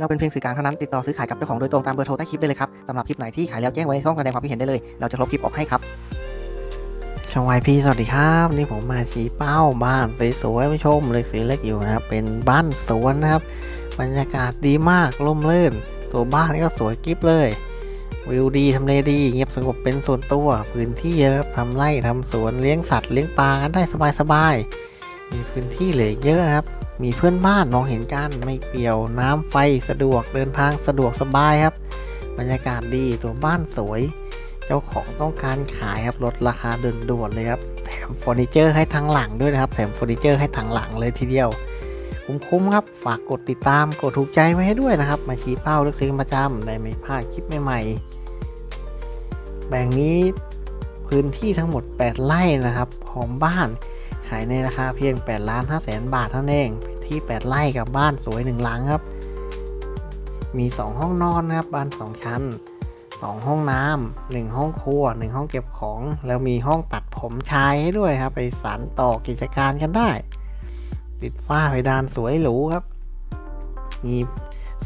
เราเป็นเพียงสื่อกลางเท่านั้นติดต่อซื้อขายกับเจ้าของโดยตรงตามเบอร์โทรใต้คลิปได้เลยครับสำหรับคลิปไหนที่ขายแล้วแจ้งไว้ในช่องแสดงความคิดเห็นได้เลย เราจะลบคลิปออกให้ครับช่องวายพี่สวัสดีครับนี่ผมมาชี้เป้าบ้านสวยๆผู้ชมเล็กสีเล็กอยู่นะครับเป็นบ้านสวนนะครับ บรรยากาศดีมากร่มรื่น ตัวบ้านก็สวยกิ๊บเลยวิวดีทำเลดีเงียบสงบเป็นส่วนตัวพื้นที่เยอะครับทำไร่ทำสวนเลี้ยงสัตว์เลี้ยงปลากันได้สบายๆมีพื้นที่เหลือเยอะนะครับ มีเพื่อนบ้านมองเห็นกันไม่เปี่ยวน้ำไฟสะดวกเดินทางสะดวกสบายครับ บรรยากาศดีตัวบ้านสวย เจ้าของต้องการขายครับลดราคาด่วนๆเลยครับแถมเฟอร์นิเจอร์ให้ทั้งหลังด้วยนะครับแถมเฟอร์นิเจอร์ให้ทั้งหลังเลยทีเดียวคุ้มๆครับฝากกดติดตามกดถูกใจไว้ให้ด้วยนะครับ มาชี้เป้าเลือกซื้อประจำได้ไม่พลาดคลิปใหม่ๆแบ่งนี้พื้นที่ทั้งหมด 8 ไร่นะครับพร้อมบ้านขายในราคาเพียง8ล้าน5แสนบาทเท่านั้นเอง ที่ 8 ไร่กับบ้านสวยหนึ่งหลังครับ มี 2 ห้องนอนครับ บ้าน 2 ชั้น 2 ห้องน้ำหนึ่งห้องครัว 1 ห้องเก็บของ แล้วมีห้องตัดผมชายให้ด้วยครับ ไปสานต่อกิจการกันได้ ติดฝ้าเพดานสวยหรูครับ มี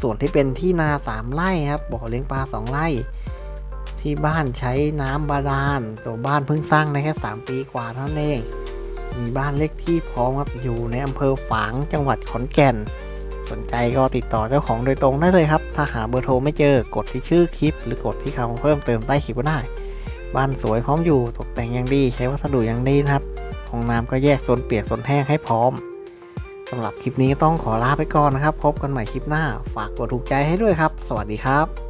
ส่วนที่เป็นที่นาสามไร่ครับ บ่อเลี้ยงปลาสองไร่ ที่บ้านใช้น้ำบาดาล ตัวบ้านเพิ่งสร้างได้แค่ 3 ปีกว่าเท่านั้นเอง มีบ้านเลขที่พร้อมครับอยู่ในอำเภอฝางจังหวัดขอนแก่น สนใจก็ติดต่อเจ้าของโดยตรงได้เลยครับ ถ้าหาเบอร์โทรไม่เจอกดที่ชื่อคลิป หรือกดที่คำเพิ่มเติมใต้คลิปก็ได้ บ้านสวยพร้อมอยู่ตกแต่งอย่างดี ใช้วัสดุอย่างดีนะครับห้องน้ำก็แยกโซนเปียกโซนแห้งให้พร้อมสำหรับคลิปนี้ต้องขอลาไปก่อนนะครับ พบกันใหม่คลิปหน้า ฝากกดถูกใจให้ด้วยครับ สวัสดีครับ